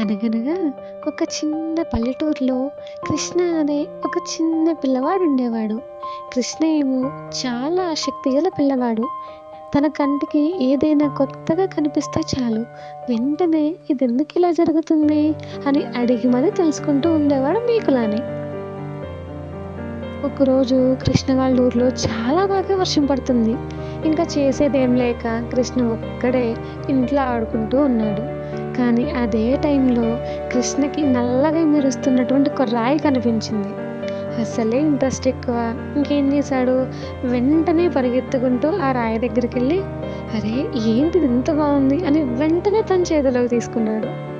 అనగనగా ఒక చిన్న పల్లెటూరులో కృష్ణ అనే ఒక చిన్న పిల్లవాడు ఉండేవాడు. కృష్ణ ఏమో చాలా ఆసక్తి గల పిల్లవాడు. తన కంటికి ఏదైనా కొత్తగా కనిపిస్తే చాలు. వెంటనే ఇది ఎందుకు ఇలా జరుగుతుంది అని అడిగి మరీ తెలుసుకుంటూ ఉండేవాడు మీకులానే. ఒకరోజు కృష్ణ వాళ్ళ ఊర్లో చాలా బాగా వర్షం పడుతుంది. ఇంకా చేసేదేం లేక కృష్ణ ఒక్కడే ఇంట్లో ఆడుకుంటూ ఉన్నాడు. కానీ అదే టైంలో కృష్ణకి నల్లగా మెరుస్తున్నటువంటి ఒక రాయి కనిపించింది. అసలే ఇంట్రెస్ట్ ఎక్కువ. ఇంకేం చేశాడు? వెంటనే పరిగెత్తుకుంటూ ఆ రాయి దగ్గరికి వెళ్ళి అరే ఏంటిది ఇంత బాగుంది? అని వెంటనే తన చేతిలోకి తీసుకున్నాడు.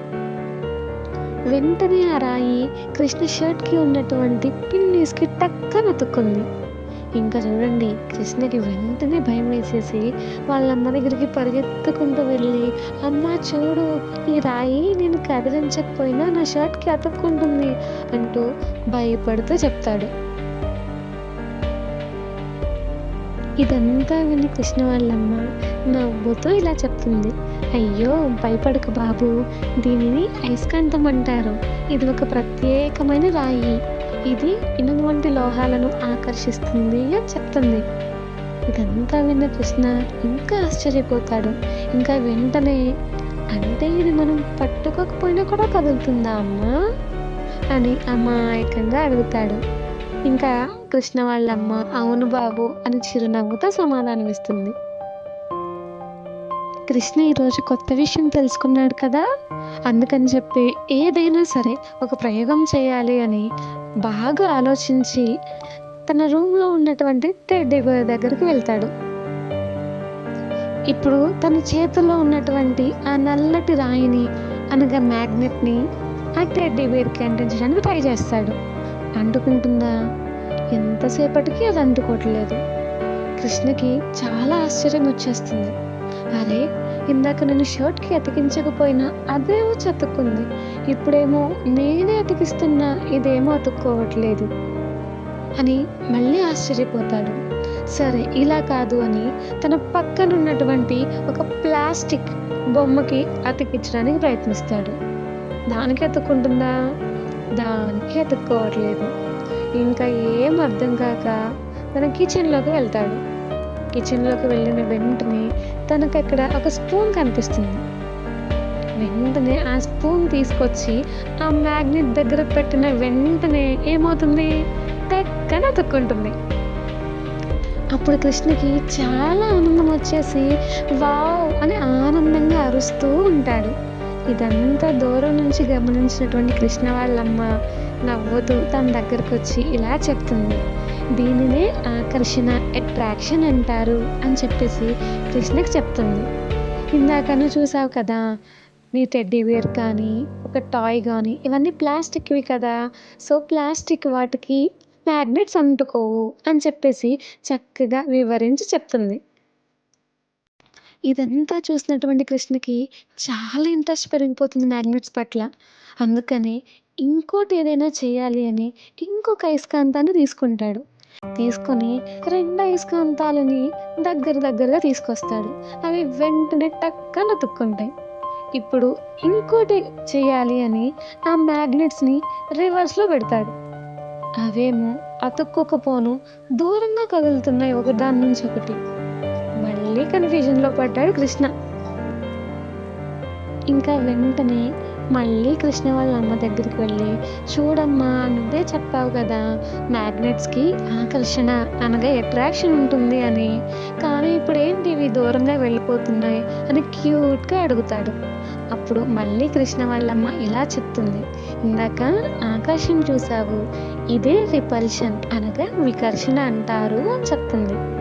వెంటనే ఆ రాయి కృష్ణ షర్ట్కి ఉన్నటువంటి పిన్నీస్కి టక్కన అతుక్కుంది ఇంకా చూడండి కృష్ణకి వెంటనే భయం వేసేసి వాళ్ళందరి దగ్గరికి పరిగెత్తుకుంటూ వెళ్ళి అమ్మ చూడు ఈ రాయి నేను కదిలించకపోయినా నా షర్ట్కి అతుక్కుంటుంది అంటూ భయపడుతూ చెప్తాడు. ఇదంతా విని కృష్ణ వాళ్ళమ్మ నవ్వుతూ ఇలా చెప్తుంది. అయ్యో భయపడకు బాబు దీనిని అయస్కాంతం అంటారు. ఇది ఒక ప్రత్యేకమైన రాయి. ఇది ఇనుము వంటి లోహాలను ఆకర్షిస్తుంది అని చెప్తుంది. ఇదంతా విన్న కృష్ణ ఇంకా ఆశ్చర్యపోతాడు. ఇంకా వెంటనే అంటే ఇది మనం పట్టుకోకపోయినా కూడా కదులుతుందా అమ్మా? అని అమాయకంగా అడుగుతాడు. ఇంకా కృష్ణ వాళ్ళమ్మ అవును బాబు అని చిరునవ్వుతో సమాధానం ఇస్తుంది కృష్ణ ఈరోజు కొత్త విషయం తెలుసుకున్నాడు కదా? అందుకని చెప్పి ఏదైనా సరే ఒక ప్రయోగం చేయాలి అని బాగా ఆలోచించి తన రూమ్లో ఉన్నటువంటి టెడ్డీ బేర్ దగ్గరికి వెళ్తాడు. ఇప్పుడు తన చేతిలో ఉన్నటువంటి ఆ నల్లటి రాయిని అనగా మ్యాగ్నెట్ని ఆ టెడ్డీ బేర్కి అంటించడానికి ట్రై చేస్తాడు. అంటుకుంటుందా? ఎంతసేపటికి అది అంటుకోవట్లేదు కృష్ణకి చాలా ఆశ్చర్యం వచ్చేస్తుంది. అరే ఇందాక నేను షర్ట్కి అతికించకపోయినా అదేమో చతుక్కుంది ఇప్పుడేమో నేనే అతికిస్తున్నా ఇదేమో అతుక్కోవట్లేదు. అని మళ్ళీ ఆశ్చర్యపోతాడు. సరే ఇలా కాదు అని తన పక్కన ఉన్నటువంటి ఒక ప్లాస్టిక్ బొమ్మకి అతికించడానికి ప్రయత్నిస్తాడు. దానికి అతుక్కుంటుందా? దానికి అతుక్కోవట్లేదు. ఇంకా ఏం అర్థం కాక తన కిచెన్లోకి వెళ్తాడు. కిచెన్లోకి వెళ్ళిన వెంటనే తనకు అక్కడ ఒక స్పూన్ కనిపిస్తుంది. వెంటనే ఆ స్పూన్ తీసుకొచ్చి ఆ మ్యాగ్నెట్ దగ్గర పెట్టిన వెంటనే ఏమవుతుంది? టెక్కన అతుక్కుంటుంది అప్పుడు కృష్ణకి చాలా ఆనందం వచ్చేసి వావ్ అని ఆనందంగా అరుస్తూ ఉంటాడు. ఇదంతా దూరం నుంచి గమనించినటువంటి కృష్ణ వాళ్ళమ్మ నవ్వుతూ తన దగ్గరకు వచ్చి ఇలా చెప్తుంది. దీనినే ఆకర్షణ అట్రాక్షన్ అంటారు అని చెప్పేసి కృష్ణకి చెప్తుంది. ఇందాకను చూసావు కదా నీ టెడ్డీ వేర్ కానీ ఒక టాయ్ కానీ ఇవన్నీ ప్లాస్టిక్వి కదా. సో ప్లాస్టిక్ వాటికి మ్యాగ్నెట్స్ అంటుకోవు అని చెప్పేసి చక్కగా వివరించి చెప్తుంది. ఇదంతా చూసినటువంటి కృష్ణకి చాలా ఇంట్రెస్ట్ పెరిగిపోతుంది మ్యాగ్నెట్స్ పట్ల. అందుకని ఇంకోటి ఏదైనా చేయాలి అని ఇంకొక అయస్కాంతాన్ని తీసుకుంటాడు. తీసుకొని రెండు అయస్కాంతాలని దగ్గర దగ్గరగా తీసుకొస్తాడు. అవి వెంటనే టక్కన తుక్కుంటాయి. ఇప్పుడు ఇంకోటి చేయాలి అని ఆ మ్యాగ్నెట్స్ని రివర్స్లో పెడతాడు. అవేమో అతుక్కోకపోను దూరంగా కదులుతున్నాయి ఒకదాని నుంచి ఒకటి. మళ్ళీ కన్ఫ్యూజన్లో పడ్డాడు కృష్ణ. ఇంకా వెంటనే మళ్ళీ కృష్ణ వాళ్ళ అమ్మ దగ్గరికి వెళ్ళి చూడమ్మా నువ్వే చెప్పావు కదా మ్యాగ్నెట్స్కి ఆకర్షణ అనగా అట్రాక్షన్ ఉంటుంది అని. కానీ ఇప్పుడు ఏంటి ఇవి దూరంగా వెళ్ళిపోతున్నాయి? అని క్యూట్గా అడుగుతాడు. అప్పుడు మళ్ళీ కృష్ణ వాళ్ళమ్మ ఇలా చెప్తుంది. ఇందాక ఆకాశం చూసావు ఇదే రిపల్షన్ అనగా వికర్షణ అంటారు అని చెప్తుంది.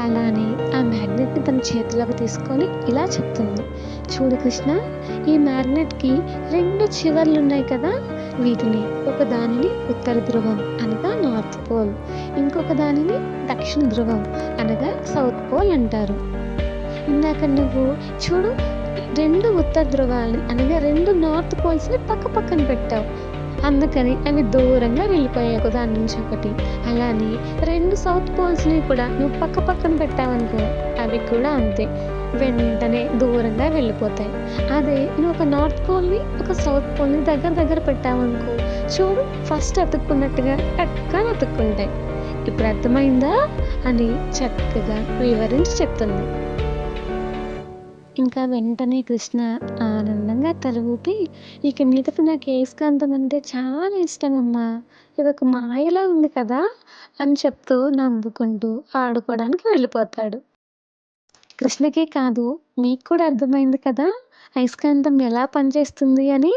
అలానే ఆ మ్యాగ్నెట్ని తన చేతిలోకి తీసుకొని ఇలా చెప్తుంది. చూడు కృష్ణ ఈ మ్యాగ్నెట్కి రెండు చివర్లు ఉన్నాయి కదా. వీటిని ఒక దానిని ఉత్తర ధ్రువం అనగా నార్త్ పోల్ ఇంకొక దానిని దక్షిణ ధ్రువం అనగా సౌత్ పోల్ అంటారు. ఇందాక నువ్వు చూడు రెండు ఉత్తర ధ్రువాలని అనగా రెండు నార్త్ పోల్స్ని పక్క పక్కన పెట్టావు. అందుకని అవి దూరంగా వెళ్ళిపోయాయి ఒకదాని నుంచి ఒకటి. అలానే రెండు సౌత్ పోల్స్ని కూడా నువ్వు పక్క పక్కన పెట్టావనుకో అవి కూడా అంతే. వెంటనే దూరంగా వెళ్ళిపోతాయి. అదే నువ్వు ఒక నార్త్ పోల్ని ఒక సౌత్ పోల్ని దగ్గర దగ్గర పెట్టావనుకో చూడు ఫస్ట్ అతుక్కున్నట్టుగా టక్గా అతుక్కుంటాయి. ఇప్పుడు అర్థమైందా? అని చక్కగా వివరించి చెప్తుంది. ఇంకా వెంటనే కృష్ణ ఆనందంగా తల ఊపి ఇక మీదట నాకు ఏస్కాంతం అంటే చాలా ఇష్టం అమ్మా ఇది ఒక మాయలా ఉంది కదా అని చెప్తూ నవ్వుకుంటూ ఆడుకోవడానికి వెళ్ళిపోతాడు. కృష్ణకే కాదు మీకు కూడా అర్థమైంది కదా? అయస్కాంతం ఎలా పనిచేస్తుంది అని